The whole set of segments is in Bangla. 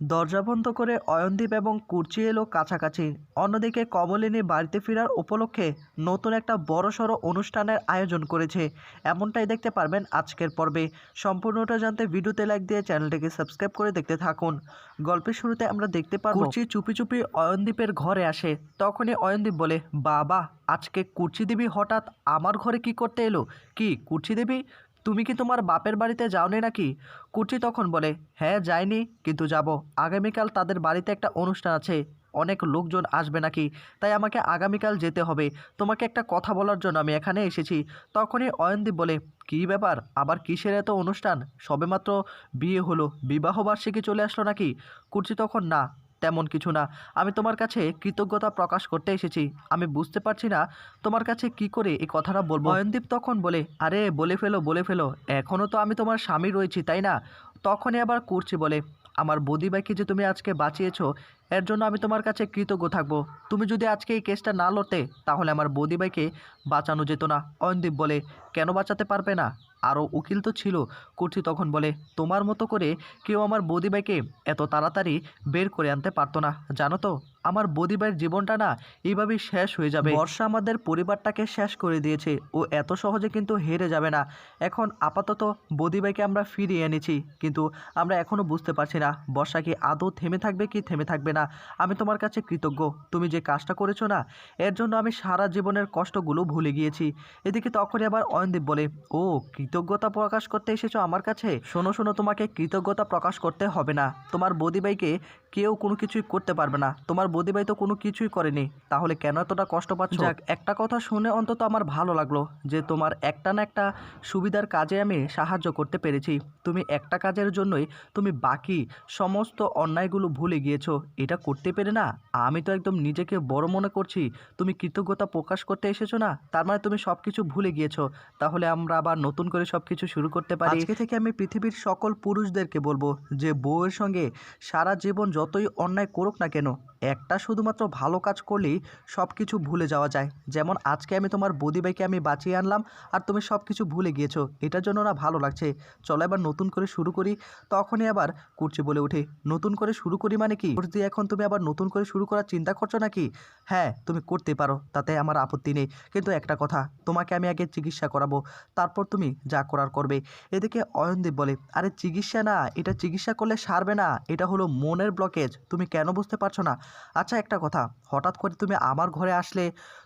দরজা বন্ধ করে অয়নদীপ এবং কুর্চি এলো কাছাকাছি। অন্যদিকে কমলিনী বাড়িতে ফেরার উপলক্ষে নতুন একটা বড়সড় অনুষ্ঠানের আয়োজন করেছে। এমনটাই দেখতে পারবেন আজকের পর্বে। সম্পূর্ণটা জানতে ভিডিওতে লাইক দিয়ে চ্যানেলটিকে সাবস্ক্রাইব করে দেখতে থাকুন। গল্পের শুরুতে আমরা দেখতে পারব, কুর্চি চুপি চুপি অয়নদীপের ঘরে আসে। তখনই অয়নদীপ বলে, বাবা, আজকে কুর্চি দেবী হঠাৎ আমার ঘরে কি করতে এলো? কি, কুর্চি দেবী? তুমি কি তোমার বাপের বাড়িতে যাওনি নাকি? কুর্চি তখন বলে হ্যাঁ যাইনি, কিন্তু যাব। আগামীকাল তাদের বাড়িতে একটা অনুষ্ঠান আছে। অনেক লোকজন আসবে নাকি? তাই আমাকে আগামীকাল যেতে হবে। তোমাকে একটা কথা বলার জন্য আমি এখানে এসেছি। তখনই অয়নদীপ বলে, কী ব্যাপার? আবার কিসের এত অনুষ্ঠান? সবেমাত্র বিয়ে হলো। বিবাহবার্ষিকী চলে আসলো নাকি? কুর্চি তখন, না তেমন কিছু না। আমি তোমার কাছে কৃতজ্ঞতা প্রকাশ করতে এসেছি। আমি বুঝতে পারছি না তোমার কাছে কি করে এই কথাটা বলব। অয়নদীপ তখন বলে, আরে, বলে ফেলো বলে ফেলো। এখনও তো আমি তোমার স্বামী রয়েছি, তাই না? তখনই আবার করছি বলে, আমার বদিবাইকে যে তুমি আজকে বাঁচিয়েছো, এর জন্য আমি তোমার কাছে কৃতজ্ঞ থাকব। তুমি যদি আজকে এই কেসটা না লড়তে, তাহলে আমার বদিবাইকে বাঁচানো যেত না। অয়নদীপ বলে, কেন বাঁচাতে পারবে না? আরও উকিল তো ছিল। কুর্চি তখন বলে, তোমার মতো করে কেউ আমার বদিবাইকে এত তাড়াতাড়ি বের করে আনতে পারতো না। জানো তো, আমার বদিবাইয়ের জীবনটা না এইভাবেই শেষ হয়ে যাবে। বর্ষা আমাদের পরিবারটাকে শেষ করে দিয়েছে। ও এত সহজে কিন্তু হেরে যাবে না। এখন আপাতত বদিবাইকে আমরা ফিরিয়ে এনেছি। কিন্তু আমরা এখনও বুঝতে পারছি না, বর্ষা কি আদৌ থেমে থাকবে কি থেমে থাকবে না। আমি তোমার কাছে কৃতজ্ঞ। তুমি যে কাজটা করেছ না, এর জন্য আমি সারা জীবনের কষ্টগুলো ভুলে গিয়েছি। এদিকে তখনই আবার অয়নদীপ বলে, ও, কৃতজ্ঞতা প্রকাশ করতে এসেছ আমার কাছে? শোনো শোনো, তোমাকে কৃতজ্ঞতা প্রকাশ করতে হবে না। তোমার বদিবাইকে কেউ কোনো কিছুই করতে পারবে না। তোমার বদিবাই তো কোনো কিছুই করেনি। তাহলে কেন এতটা কষ্ট পাচ্ছ? যাক একটা কথা শুনে অন্তত আমার ভালো লাগল যে তোমার একটা না একটা সুবিধার কাজে আমি সাহায্য করতে পেরেছি। তুমি একটা কাজের জন্যই তুমি বাকি সমস্ত অন্যায়গুলো ভুলে গিয়েছো। এটা করতে পেরে না? আমি তো একদম নিজেকে বড় মনে করছি। তুমি কৃতজ্ঞতা প্রকাশ করতে এসেছ না? তার মানে তুমি সব কিছু ভুলে গিয়েছো। তাহলে আমরা আবার নতুন করে সব কিছু শুরু করতে পারি। আজকে থেকে আমি পৃথিবীর সকল পুরুষদেরকে বলব যে বউয়ের সঙ্গে সারা জীবন যতই অন্যায় করুক না কেন একটা শুধুমাত্র ভালো কাজ করলেই সব কিছু ভুলে যাওয়া যায়। যেমন আজকে আমি তোমার বদিবাইকে আমি বাঁচিয়ে আনলাম আর তুমি সব কিছু ভুলে গিয়েছো। এটার জন্য না ভালো লাগছে। চলো এবার নতুন করে শুরু করি। তখনই আবার কুর্চি বলে ওঠে নতুন করে শুরু করি মানে কি? কুর্চি এখন তুমি আবার নতুন করে শুরু করার চিন্তা করছ নাকি? হ্যাঁ তুমি করতে পারো, তাতে আমার আপত্তি নেই। কিন্তু একটা কথা, তোমাকে আমি আগে চিকিৎসা করাবো। তারপর তুমি যা করার করবে। এদিকে অয়নদীপ বলে, আরে চিকিৎসা না, এটা চিকিৎসা করলে সারবে না। এটা হলো মনের ব্লকেজ তুমি কেন বুঝতে পারছ না? আচ্ছা একটা কথা। হঠাৎ করে তুমি আমার ঘরে আসলে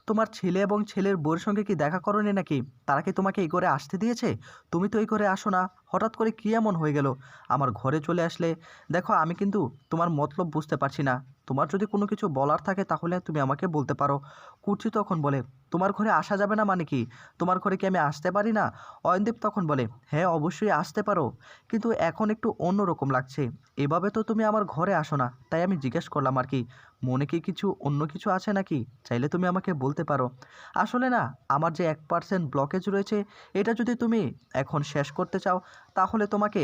তোমার ছেলে এবং ছেলের বউয়ের সঙ্গে কি দেখা করনি নাকি? তারা কি তোমাকে এই ঘরে আসতে দিয়েছে? তুমি তো এই ঘরে আসো না। হঠাৎ করে কী এমন হয়ে গেল? আমার ঘরে চলে আসলে, দেখো, আমি কিন্তু তোমার মতলব বুঝতে পারছি না। তোমার যদি কোনো কিছু বলার থাকে তাহলে তুমি আমাকে বলতে পারো। কুর্চি তখন বলে, তোমার ঘরে আসা যাবে না মানে কি? তোমার ঘরে কি আমি আসতে পারি না? অয়নদীপ তখন বলে হ্যাঁ অবশ্যই আসতে পারো। কিন্তু এখন একটু অন্যরকম লাগছে। এভাবে তো তুমি আমার ঘরে আসো না। তাই আমি জিজ্ঞেস করলাম আর কি, মনে কি কিছু অন্য কিছু আছে নাকি? চাইলে তুমি আমাকে বলতে পারো। আসলে না, আমার যে এক পার্সেন্ট ব্লকেজ রয়েছে, এটা যদি তুমি এখন শেষ করতে চাও, তাহলে তোমাকে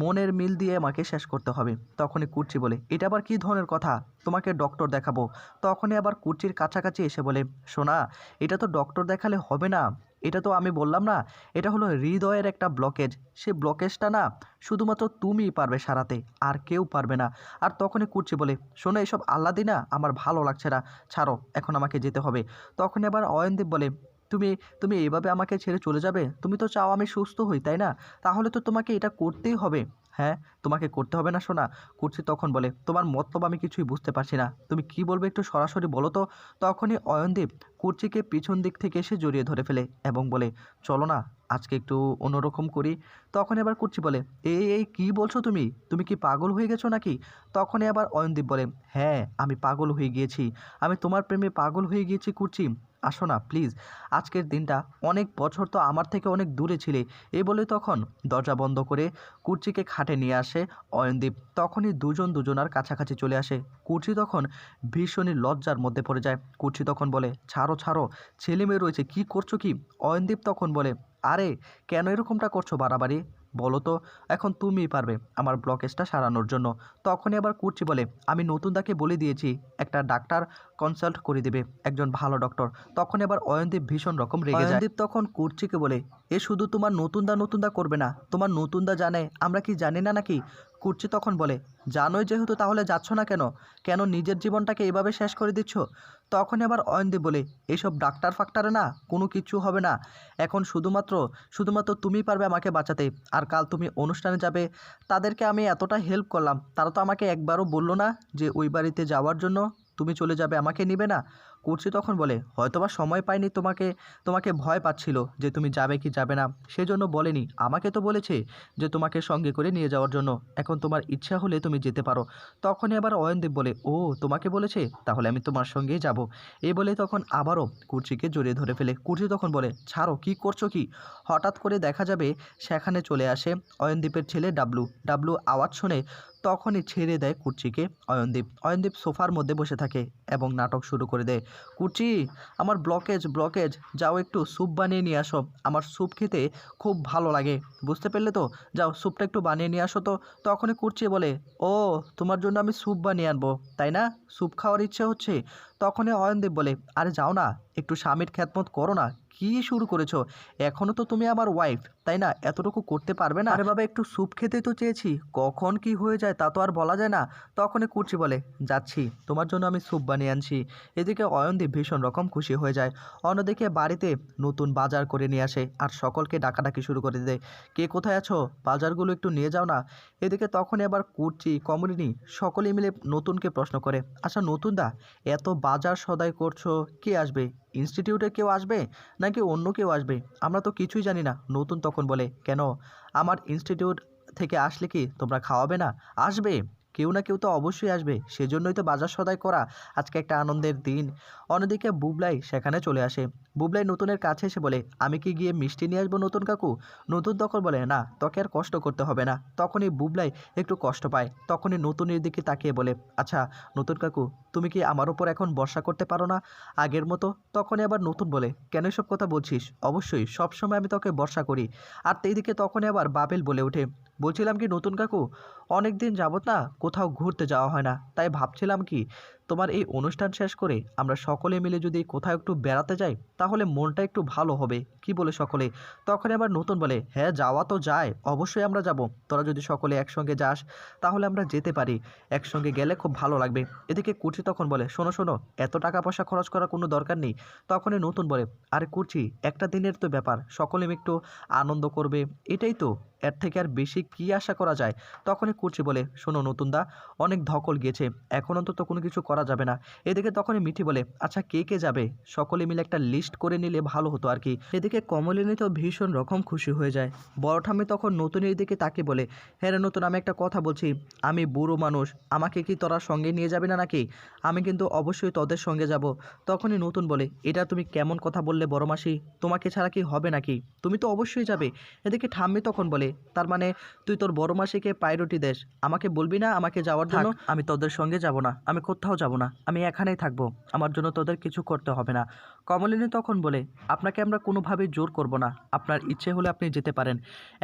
মনের মিল দিয়ে আমাকে শেষ করতে হবে। তখনই কুর্চি বলে, এটা আবার কী ধরনের কথা? তোমাকে ডক্টর দেখাবো। তখনই আবার কুর্চির কাছাকাছি এসে বলে শোনা এটা তো ডক্টর দেখালে হবে না। এটা তো আমি বললাম না, এটা হলো হৃদয়ের একটা ব্লকেজ সে ব্লকেজটা না, শুধুমাত্র তুমিই পারবে সারাতে, আর কেউ পারবে না। আর তখনই কুর্চি বলে শোনো এসব আল্লাদি না, আমার ভালো লাগছে না। ছাড়ো, এখন আমাকে যেতে হবে। তখনই আবার অয়নদীপ বলে তুমি তুমি এভাবে আমাকে ছেড়ে চলে যাবে? তুমি তো চাও আমি সুস্থ হই, তাই না? তাহলে তো তোমাকে এটা করতেই হবে। হ্যাঁ তোমাকে করতে হবে না শোনা কুর্চি তখন বলে। তোমার মতলব আমি কিছুই বুঝতে পারছি না। তুমি কি বলবে একটু সরাসরি বলো তো? তখনই অয়নদীপ কুর্চিকে পিছন দিক থেকে এসে জড়িয়ে ধরে ফেলে এবং বলে, চলো না, আজকে একটু অন্যরকম করি। তখন এবার কুর্চি বলে, এই এই, কী বলছো তুমি? তুমি কি পাগল হয়ে গেছো নাকি? তখনই আবার অয়নদীপ বলে হ্যাঁ আমি পাগল হয়ে গিয়েছি। আমি তোমার প্রেমে পাগল হয়ে গিয়েছি কুর্চি। আসো না, প্লিজ। আজকের দিনটা অনেক বছর তো আমার থেকে অনেক দূরে ছিলে। এই বলে তখন দরজা বন্ধ করে কুর্চিকে খাটে নিয়ে আসে অয়নদীপ। তখনই দুজন দুজনার কাছাকাছি চলে আসে। কুর্চি তখন ভীষণই লজ্জার মধ্যে পড়ে যায়। কুর্চি তখন বলে, ছাড়ো ছাড়ো ছেলে মেয়ে রয়েছে, কী করছ কি? অয়নদীপ তখন বলে, আরে, কেন এরকমটা করছ বাড়াবাড়ি? বলো তো, এখন তুমিই পারবে আমার ব্লকেজটা সারানোর জন্য। তখনই আবার কুর্চি বলে, আমি নতুন দাকে বলে দিয়েছি, একটা ডাক্তার কনসাল্ট করে দেবে, একজন ভালো ডক্টর। তখন আবার অয়নদীপ ভীষণ রকম রেগে যায়। অয়নদীপ তখন কুর্চিকে বলে, এ শুধু তোমার নতুন দা নতুন দা করবে না, তোমার নতুন দা জানে, আমরা কি জানি না নাকি? কুর্চি তখন বলে, জানোই যেহেতু তাহলে যাচ্ছ না কেন? কেন নিজের জীবনটাকে এভাবে শেষ করে দিচ্ছ? তখন আবার অয়ন্দি বলে এইসব ডাক্তার ফাক্তারে না, কোনো কিছু হবে না। এখন শুধুমাত্র শুধুমাত্র তুমি পারবে আমাকে বাঁচাতে। আর কাল তুমি অনুষ্ঠানে যাবে। তাদেরকে আমি এতটা হেল্প করলাম। তারা তো আমাকে একবারও বলল না যে ওই বাড়িতে যাওয়ার জন্য তুমি চলে যাবে, আমাকে নিবে না। কুর্চি তখন বলে, হয়তোবা সময় পাইনি তোমাকে তোমাকে ভয় পাচ্ছিল যে তুমি যাবে কি যাবে না। সেজন্য বলেনি। আমাকে তো বলেছে যে তোমাকে সঙ্গে করে নিয়ে যাওয়ার জন্য। এখন তোমার ইচ্ছা হলে তুমি যেতে পারো। তখনই আবার অয়নদেব বলে, ও, তোমাকে বলেছে? তাহলে আমি তোমার সঙ্গেই যাব। এই বলে তখন আবারও কুর্চিকে জড়িয়ে ধরে ফেলে। কুর্চি তখন বলে, ছাড়ো, কি করছ কি? হঠাৎ করে দেখা যাবে সেখানে চলে আসে অয়নদীপের ছেলে ডাবলু। ডাবলু আওয়াজ শুনে তখনই ছেড়ে দেয় কুর্চিকে। অয়নদীপ অয়নদীপ সোফার মধ্যে বসে থাকে এবং নাটক শুরু করে দেয়। কুর্চি, আমার ব্লকেজ ব্লকেজ যাও একটু স্যুপ বানিয়ে নিয়ে আসো। আমার স্যুপ খেতে খুব ভালো লাগে, বুঝতে পারলে তো? যাও স্যুপটা একটু বানিয়ে নিয়ে আসো তো। তখনই কুর্চি বলে, ও, তোমার জন্য আমি স্যুপ বানিয়ে আনব, তাই না? স্যুপ খাওয়ার ইচ্ছে হচ্ছে? তখনই অয়নদীপ বলে, আরে যাও না, একটু স্বামীর খ্যাতমত করো না, কী শুরু করেছ? এখনও তো তুমি আমার ওয়াইফ তাই না? এতটুকু করতে পারবে না? আরে বাবা, একটু স্যুপ খেতেই তো চেয়েছি। কখন কি হয়ে যায় তা তো আর বলা যায় না। তখনই কুর্চি বলে, যাচ্ছি, তোমার জন্য আমি স্যুপ বানিয়ে আনছি। এদিকে অয়নদীপ ভীষণ রকম খুশি হয়ে যায়। অন্যদিকে বাড়িতে নতুন বাজার করে নিয়ে আসে আর সকলকে ডাকাডাকি শুরু করে দেয়। কে কোথায় আছো? বাজারগুলো একটু নিয়ে যাও না। এদিকে তখনই আবার কুর্চি, কমলিনী সকলে মিলে নতুনকে প্রশ্ন করে আচ্ছা নতুন দা এত বাজার সদাই করছ, কে আসবে? ইনস্টিটিউটে কেউ আসবে? নাকি অন্য কেউ আসবে? আমরা তো কিছুই জানি না, নতুন তখন বলে কেন? আমার ইনস্টিটিউট থেকে আসলে কি তোমরা খাওয়াবে না? আসবে? কেউ না কেউ তো অবশ্যই আসবে, সেজন্যই তো বাজার সদাই করা, আজকে একটা আনন্দের দিন। অন্যদিকে বুবলাই সেখানে চলে আসে। বুবলাই নতুনের কাছে এসে বলে, আমি কি গিয়ে মিষ্টি নিয়ে আসব নতুন কাকু? নতুন তখন বলে, না, তোকে আর কষ্ট করতে হবে না। তখনই বুবলাই একটু কষ্ট পায়। তখনই নতুনের দিকে তাকিয়ে বলে আচ্ছা নতুন কাকু, তুমি কি আমার ওপর এখন বর্ষা করতে পারো না? আগের মতো তখনই আবার নতুন বলে, কেন এসব কথা বলছিস? অবশ্যই সবসময় আমি তোকে বর্ষা করি। আর দিকে তখনই আবার বাবেল বলে ওঠে বলছিলাম কি, নতুন কাকু? অনেক দিন যাবত না কোথাও ঘুরতে যাওয়া হয় না। তাই ভাবছিলাম কি তোমার এই অনুষ্ঠান শেষ করে আমরা সকলে মিলে যদি কোথাও একটু বেড়াতে যাই, তাহলে মনটা একটু ভালো হবে। কি বলে সকলে? তখন আবার নতুন বলে হ্যাঁ যাওয়া তো যায়, অবশ্যই আমরা যাব। তোরা যদি সকলে একসঙ্গে যাস, তাহলে আমরা যেতে পারি। একসঙ্গে গেলে খুব ভালো লাগবে। এদিকে কুর্চি তখন বলে, শোনো শোনো, এত টাকা পয়সা খরচ করার কোনো দরকার নেই। তখনই নতুন বলে, আরে কুর্চি, একটা দিনের তো ব্যাপার, সকলে একটু আনন্দ করবে। এটাই তো, এর থেকে আর বেশি কি আশা করা যায়? তখনই কুর্চি বলে, শোনো নতুন দা অনেক ধকল গিয়েছে, এখন অন্তত কোনো কিছু করা যাবে না। এদিকে তখনই মিঠি বলে আচ্ছা কে কে যাবে? সকলে মিলে একটা লিস্ট করে নিলে ভালো হতো আর কি। এদিকে কমলিনী তো ভীষণ রকম খুশি হয়ে যায়। বড় ঠাম্মি তখন নতুনের দিকে তাকে বলে হ্যাঁ নতুন, আমি একটা কথা বলছি। আমি বুড়ো মানুষ, আমাকে কি তোরা সঙ্গে নিয়ে যাবে না নাকি? আমি কিন্তু অবশ্যই তোদের সঙ্গে যাব। তখনই নতুন বলে, এটা তুমি কেমন কথা বললে বড় মাসি? তোমাকে ছাড়া কি হবে নাকি? তুমি তো অবশ্যই যাবে। এদিকে ঠাম্মি তখন বলে, তার মানে তুই তোর বড় মাসিকে প্রায়োরিটি দেস। আমাকে বলবি না আমাকে যাওয়ার জন্য? আমি তোদের সঙ্গে যাব না। আমি কোথাও যাব না, আমি এখানেই থাকব, আমার জন্য তোদের কিছু করতে হবে না। কমলিনী তখন বলে, আপনাকে আমরা কোনোভাবেই জোর করব না, আপনার ইচ্ছে হলে আপনি যেতে পারেন,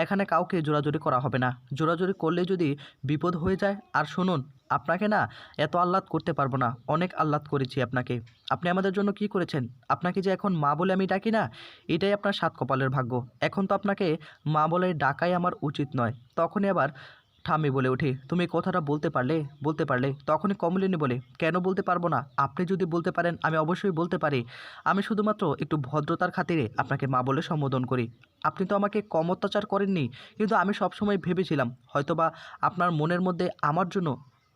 এখানে কাউকে জোরাজুরি করা হবে না। জোরাজুরি করলে যদি বিপদ হয়ে যায়, আর শুনুন, আপনাকে না এত আহ্লাদ করতে পারব না, অনেক আহ্লাদ করেছি আপনাকে। আপনি আমাদের জন্য কি করেছেন? আপনাকে যে এখন মা বলে আমি ডাকি না, এটাই আপনার সাত কপালের ভাগ্য। এখন তো আপনাকে মা বলে ডাকাই আমার উচিত নয়। তখনই আবার ঠাম্মি বলে ওঠে, তুমি কথাটা বলতে পারলে? বলতে পারলে। তখনই কমলিনী বলে, কেন বলতে পারব না? আপনি যদি বলতে পারেন, আমি অবশ্যই বলতে পারি। আমি শুধুমাত্র একটু ভদ্রতার খাতিরে আপনাকে মা বলে সম্বোধন করি। আপনি তো আমাকে কম অত্যাচার করেননি, কিন্তু আমি সবসময় ভেবেছিলাম, হয়তোবা আপনার মনের মধ্যে আমার জন্য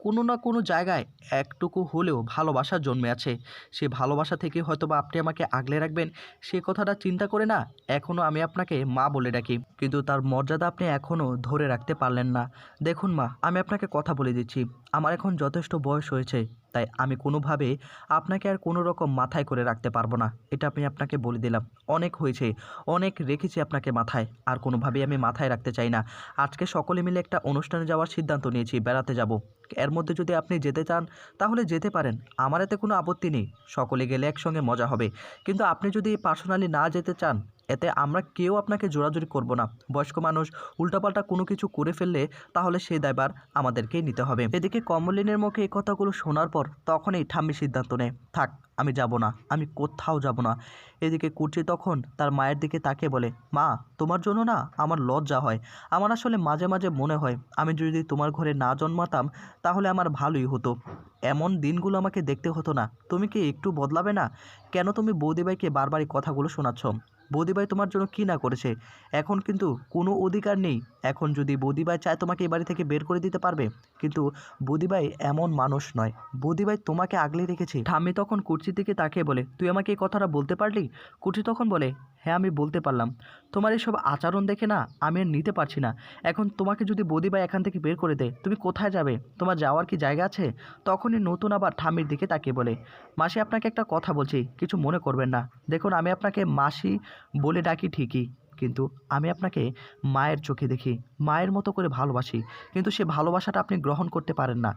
কোনো না কোনো জায়গায় একটুকু হলেও ভালোবাসা জন্মে আছে। সে ভালোবাসা থেকে হয়তো বা আপনি আমাকে আগলে রাখবেন, সে কথাটা চিন্তা করে না এখনও আমি আপনাকে মা বলে ডাকি। কিন্তু তার মর্যাদা আপনি এখনও ধরে রাখতে পারলেন না। দেখুন মা, আমি আপনাকে কথা বলে দিচ্ছি। আমার এখন যথেষ্ট বয়স হয়েছে। তাই আমি কোনোভাবে আপনাকে আর কোনো রকম মাথায় করে রাখতে পারব না। এটা আমি আপনাকে বলে দিলাম। অনেক হয়েছে। অনেক রেখেছি আপনাকে মাথায়। আর কোনোভাবেই আমি মাথায় রাখতে চাই না। আজকে সকলে মিলে একটা অনুষ্ঠানে যাওয়ার সিদ্ধান্ত নিয়েছি। বেড়াতে যাব। এর মধ্যে যদি আপনি যেতে চান, তাহলে যেতে পারেন। আমার এতে কোনো আপত্তি নেই। সকলে গেলে একসঙ্গে মজা হবে। কিন্তু আপনি যদি পার্সোনালি না যেতে চান এতে আমরা কেউ আপনাকে জোরাজুরি করব না। বয়স্ক মানুষ উল্টাপাল্টা কোনো কিছু করে ফেললে তাহলে সেই দায়বার আমাদেরকেই নিতে হবে। এদিকে কমলিনের মুখে এই কথাগুলো শোনার পর তখনই ঠাম্মি সিদ্ধান্ত নেয়, থাক, আমি যাব না, আমি কোথাও যাব না। এদিকে কুচি তখন তার মায়ের দিকে তাকে বলে, মা, তোমার জন্য না আমার লজ্জা হয়। আমার আসলে মাঝে মাঝে মনে হয় আমি যদি তোমার ঘরে না জন্মাতাম তাহলে আমার ভালোই হতো। এমন দিনগুলো আমাকে দেখতে হতো না। তুমি কি একটু বদলাবে না? কেন তুমি বৌদিভাইকে বারবার এই কথাগুলো শোনাচ্ছ? বৌদিভাই তোমার জন্য কী না করেছে? এখন কিন্তু কোনো অধিকার নেই। এখন যদি বৌদিভাই চায় তোমাকে এই বাড়ি থেকে বের করে দিতে পারবে, কিন্তু বৌদিভাই এমন মানুষ নয়। বৌদিভাই তোমাকে আগলে রেখেছে। ঠাম্মি তখন কুর্চির থেকে তাকে বলে, তুই আমাকে এই কথাটা বলতে পারলি? কুর্চি তখন বলে হ্যাঁ আমি বলতে পারলাম। তোমার এসব আচরণ দেখে না আমি আর নিতে পারছি না। এখন তোমাকে যদি বৌদিভাই এখান থেকে বের করে দেয়, তুমি কোথায় যাবে? তোমার যাওয়ার কি জায়গা আছে? তখনই নতুন আবার ঠামির দিকে তাকিয়ে বলে, মাসি, আপনাকে একটা কথা বলছি, কিছু মনে করবেন না। দেখুন, আমি আপনাকে মাসি বলে ডাকি ঠিকই। কিন্তু আমি আপনাকে মায়ের চোখে দেখি, মায়ের মতো করে ভালোবাসি। কিন্তু সে ভালোবাসাটা আপনি গ্রহণ করতে পারেন না।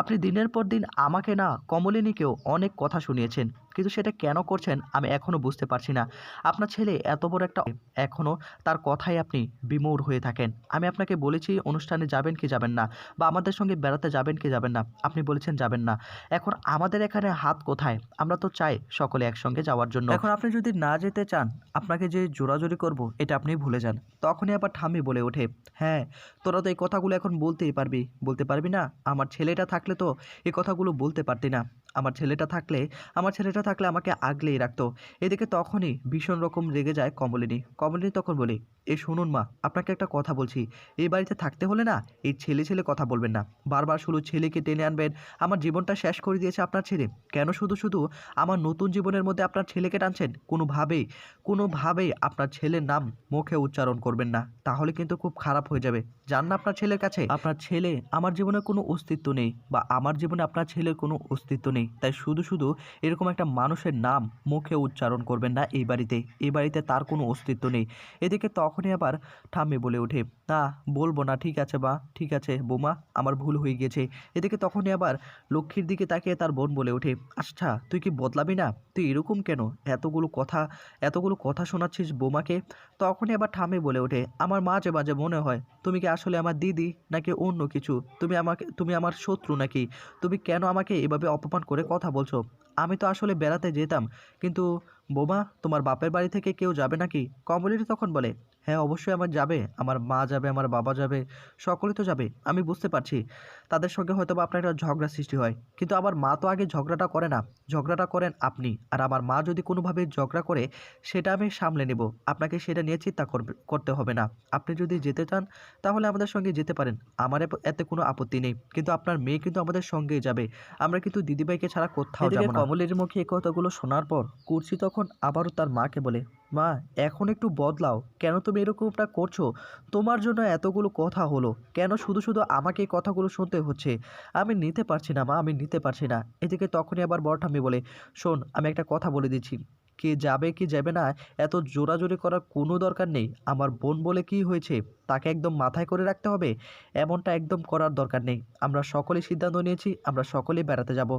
আপনি দিনের পর দিন আমাকে না কমলিনীকেও অনেক কথা শুনিয়েছেন, কিন্তু সেটা কেন করছেন আমি এখনও বুঝতে পারছি না। আপনার ছেলে এত বড় একটা এখনও তার কথাই আপনি বিমূঢ় হয়ে থাকেন। আমি আপনাকে বলেছি, অনুষ্ঠানে যাবেন কি যাবেন না, বা আমাদের সঙ্গে বেড়াতে যাবেন কি যাবেন না, আপনি বলেছেন যাবেন না। এখন আমাদের এখানে হাত কোথায়? আমরা তো চাই সকলে একসঙ্গে যাওয়ার জন্য। এখন আপনি যদি না যেতে চান, আপনাকে যে জোরাজোরি করব এটা আপনি ভুলে যান। তখনই আবার ঠামি বলে ওঠে হ্যাঁ তোরা তো এই কথাগুলো এখন বলতেই পারবি। বলতে পারবি না? আমার ছেলেটা থাকলে তো এই কথাগুলো বলতে পারতি না। আমার ছেলেটা থাকলে, আমার ছেলেটা থাকলে আমাকে আগলেই রাখতো। এদিকে তখনই ভীষণ রকম রেগে যায় কমলিনী। কমলিনী তখন বলে, এ শুনুন মা, আপনাকে একটা কথা বলছি। এই বাড়িতে থাকতে হলে না, এই ছেলে ছেলে কথা বলবেন না। বারবার শুধু ছেলেকে টেনে আনবেন। আমার জীবনটা শেষ করে দিয়েছে আপনার ছেলে। কেন শুধু শুধু আমার নতুন জীবনের মধ্যে আপনার ছেলেকে টানছেন? কোনোভাবেই কোনোভাবেই আপনার ছেলের নাম মুখে উচ্চারণ করবেন না। তাহলে কিন্তু খুব খারাপ হয়ে যাবে। যান না আপনার ছেলের কাছে? আপনার ছেলে আমার জীবনে কোনো অস্তিত্ব নেই বা আমার জীবনে আপনার ছেলের কোনো অস্তিত্ব নেই। তাই শুধু শুধু এরকম একটা মানুষের নাম মুখে উচ্চারণ করবেন না এই বাড়িতে। এই বাড়িতে তার কোনো অস্তিত্ব নেই। এদিকে তখনই আবার ঠাম্মি বলে ওঠে, না, বলব না, ঠিক আছে বা ঠিক আছে বোমা, আমার ভুল হয়ে গেছে। এদিকে তখনই আবার লক্ষ্মীর দিকে তাকিয়ে তার বোন বলে ওঠে আচ্ছা তুই কি বদলাবি না? তুই এরকম কেন? এতগুলো কথা এতগুলো কথা শোনাচ্ছিস বোমাকে? তখনই আবার ঠামে বলে ওঠে, আমার মাঝে মাঝে মনে হয়, তুমি কি আসলে আমার দিদি নাকি অন্য কিছু? তুমি আমাকে, তুমি আমার শত্রু নাকি? তুমি কেন আমাকে এভাবে অপমান করে কথা বলছো? আমি তো আসলে বেড়াতে যেতাম, কিন্তু বোমা, তোমার বাপের বাড়ি থেকে কেউ যাবে নাকি? কমলিনী তখন বলে হ্যাঁ অবশ্যই আমার যাবে। আমার মা যাবে, আমার বাবা যাবে, সকলে তো যাবে। আমি বুঝতে পারছি। তাদের সঙ্গে হয়তো বা আপনার একটা ঝগড়া সৃষ্টি হয়। কিন্তু আমার মা তো আগে ঝগড়াটা করে না। ঝগড়াটা করেন আপনি। আর আমার মা যদি কোনোভাবে ঝগড়া করে সেটা আমি সামলে নেব। আপনাকে সেটা নিয়ে চিন্তা করবে করতে হবে না। আপনি যদি যেতে চান তাহলে আমাদের সঙ্গে যেতে পারেন। আমার এতে কোনো আপত্তি নেই। কিন্তু আপনার মেয়ে কিন্তু আমাদের সঙ্গেই যাবে। আমরা কিন্তু দিদিভাইকে ছাড়া কোথাও যাব না। কমলের মুখে এই কথাগুলো শোনার পর কুর্সি তখন আবারও তার মাকে বলে মা এখন একটু বদলাও। কেন তুমি এরকমটা করছ? তোমার জন্য এতগুলো কথা হলো। কেন শুধু শুধু আমাকে এই কথাগুলো শুনতে হচ্ছে, আমি নিতে পারছি না মা, আমি নিতে পারছি না। এদিকে তখনই আবার বড় ঠাম্মি বলে, শোন, আমি একটা কথা বলে দিচ্ছি। কে যাবে, কি যাবে না, এত জোরাজোরি করার কোনো দরকার নেই। আমার বোন বলে কি হয়েছে, তাকে একদম মাথায় করে রাখতে হবে, এমনটা একদম করার দরকার নেই। আমরা সকলে সিদ্ধান্ত নিয়েছি, আমরা সকলেই বেড়াতে যাব।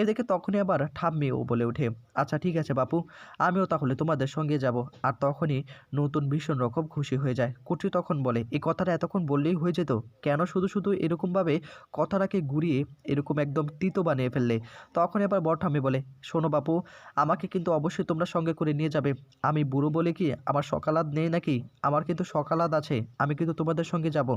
এদিকে তখনই আবার ঠাম্মিও বলে ওঠে আচ্ছা ঠিক আছে বাপু, আমিও তাহলে তোমাদের সঙ্গে যাব। আর তখনই নতুন ভীষণ রকম খুশি হয়ে যায়। কুচি তখন বলে এই কথাটা এতক্ষণ বললেই হয়ে যেত। কেন শুধু শুধু এরকমভাবে কথাটাকে ঘুরিয়ে এরকম একদম তিতো বানিয়ে ফেললে? তখন এবার বড় ঠাম্মি বলে, শোনো বাপু, আমাকে কিন্তু অবশ্যই তোমরা সঙ্গে করে নিয়ে যাবে। আমি বুড়ো বলে কি আমার সকালাত নেই নাকি? আমার কিন্তু সকালাত আছে, আমি কিন্তু তোমাদের সঙ্গে যাব।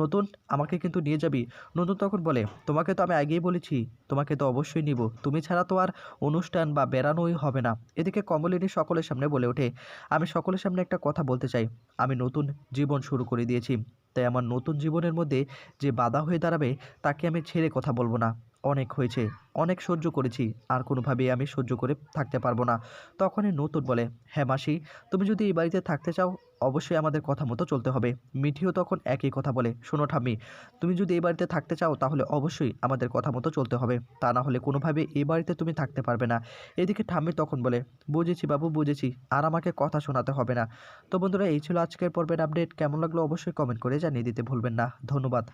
নতুন আমাকে কিন্তু নিয়ে যাবি। নতুন তখন বলে, তোমাকে তো আমি আগেই বলেছি, তোমাকে তো অবশ্যই নিব। তুমি ছাড়া তো আর অনুষ্ঠান বা বেড়ানোই হবে না। এদিকে কমলিনী সকলের সামনে বলে ওঠে, আমি সকলের সামনে একটা কথা বলতে চাই। আমি নতুন জীবন শুরু করে দিয়েছি। তাই আমার নতুন জীবনের মধ্যে যে বাধা হয়ে দাঁড়াবে, তাকে আমি ছেড়ে কথা বলব না। অনেক হয়েছে, অনেক সহ্য করেছি, আর কোনোভাবেই আমি সহ্য করে থাকতে পারব না। তখনই নতুন বলে হ্যাঁ মাসি, তুমি যদি এই বাড়িতে থাকতে চাও অবশ্যই আমাদের কথা মতো চলতে হবে। মিঠিও তখন একই কথা বলে, শোনো ঠাম্মি, তুমি যদি এই বাড়িতে থাকতে চাও তাহলে অবশ্যই আমাদের কথা মতো চলতে হবে। তা না হলে কোনোভাবে এ বাড়িতে তুমি থাকতে পারবে না। এদিকে ঠাম্মি তখন বলে, বুঝেছি বাবু, বুঝেছি, আর আমাকে কথা শোনাতে হবে না। তো বন্ধুরা, এই ছিল আজকের পর্বের আপডেট। কেমন লাগল অবশ্যই কমেন্ট করে জানিয়ে দিতে ভুলবেন না। ধন্যবাদ।